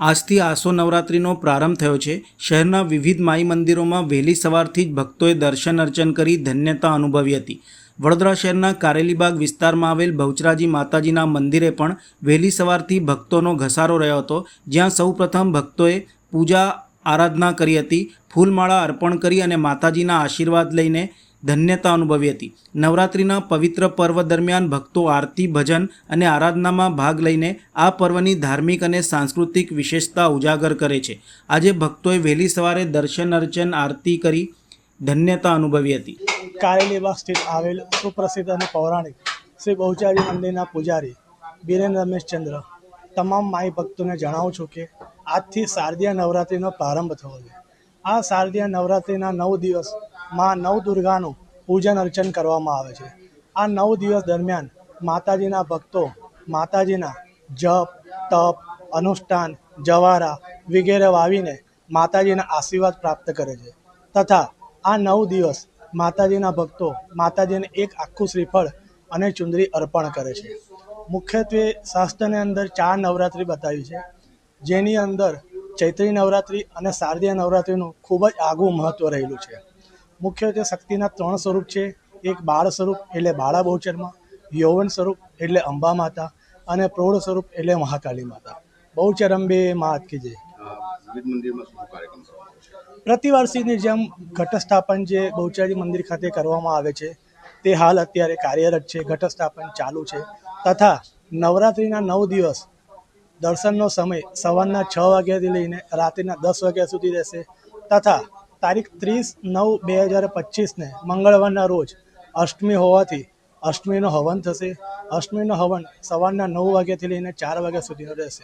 આજથી આસો નવરાત્રિનો પ્રારંભ થયો છે. શહેરના વિવિધ માઈ મંદિરોમાં વહેલી સવારથી જ ભક્તોએ દર્શન અર્ચન કરી ધન્યતા અનુભવી હતી. વડોદરા શહેરના કારેલીબાગ વિસ્તારમાં આવેલ બહુચરાજી માતાજીના મંદિરે પણ વહેલી સવારથી ભક્તોનો ઘસારો રહ્યો હતો. જ્યાં સૌપ્રથમ ભક્તોએ પૂજા આરાધના કરી હતી. ફૂલમાળા અર્પણ કરી અને માતાજીના આશીર્વાદ લઈને ધન્યતા અનુભવી હતી. નવરાત્રિના પવિત્ર પર્વ દરમિયાન ભક્તો આરતી, ભજન અને આરાધનામાં ભાગ લઈને આ પર્વની ધાર્મિક અને સાંસ્કૃતિક વિશેષતા ઉજાગર કરે છે. આજે ભક્તોએ વહેલી સવારે દર્શન, અર્ચન, આરતી કરી ધન્યતા અનુભવી હતી. કારેલીબાગ સ્થિત આવેલ સુપ્રસિદ્ધ અને પૌરાણિક શ્રી બહુચારી મંદિરના પૂજારી બિરેન રમેશચંદ્ર તમામ માઈ ભક્તોને જણાવું છું કે આજથી શારદીય નવરાત્રિનો પ્રારંભ થયો છે. આ શારદીય નવરાત્રિના નવ દિવસમાં નવ દુર્ગાનું પૂજન અર્ચન કરવામાં આવે છે. આ નવ દિવસ દરમિયાન માતાજીના ભક્તો માતાજીના જપ, તપ, અનુષ્ઠાન, જવારા વગેરે વાવીને માતાજીના આશીર્વાદ પ્રાપ્ત કરે છે. તથા આ નવ દિવસ માતાજીના ભક્તો માતાજીને એક આખું શ્રીફળ અને ચુંદરી અર્પણ કરે છે. મુખ્યત્વે શાસ્ત્રની અંદર ચાર નવરાત્રિ બતાવી છે. જેની અંદર ચૈત્રી નવરાત્રિ અને શારદીય નવરાત્રિનું ખૂબ જ આગવું મહત્ત્વ રહેલું છે. મુખ્યત્વે શક્તિના ત્રણ સ્વરૂપ છે. એક બાળ સ્વરૂપ એટલે બાળા બહુચરમાં યૌવન સ્વરૂપ એટલે અંબા માતા અને પ્રૌઢ સ્વરૂપ એટલે મહાકાળી માતા. બહુચર અંબે માત કે જે પ્રતિવાર્ષિકની જેમ ઘટસ્થાપન જે બહુચરાજી મંદિર ખાતે કરવામાં આવે છે તે હાલ અત્યારે કાર્યરત છે. ઘટસ્થાપન ચાલુ છે. તથા નવરાત્રિના નવ દિવસ દર્શનનો સમય સવારના છ વાગ્યાથી લઈને રાત્રિના દસ વાગ્યા સુધી રહેશે તથા તારીખ ત્રીસ નવ બે હજાર પચીસને મંગળવારના રોજ અષ્ટમી હોવાથી અષ્ટમીનો હવન થશે. અષ્ટમીનો હવન સવારના નવ વાગ્યાથી લઈને ચાર વાગ્યા સુધીનો રહેશે.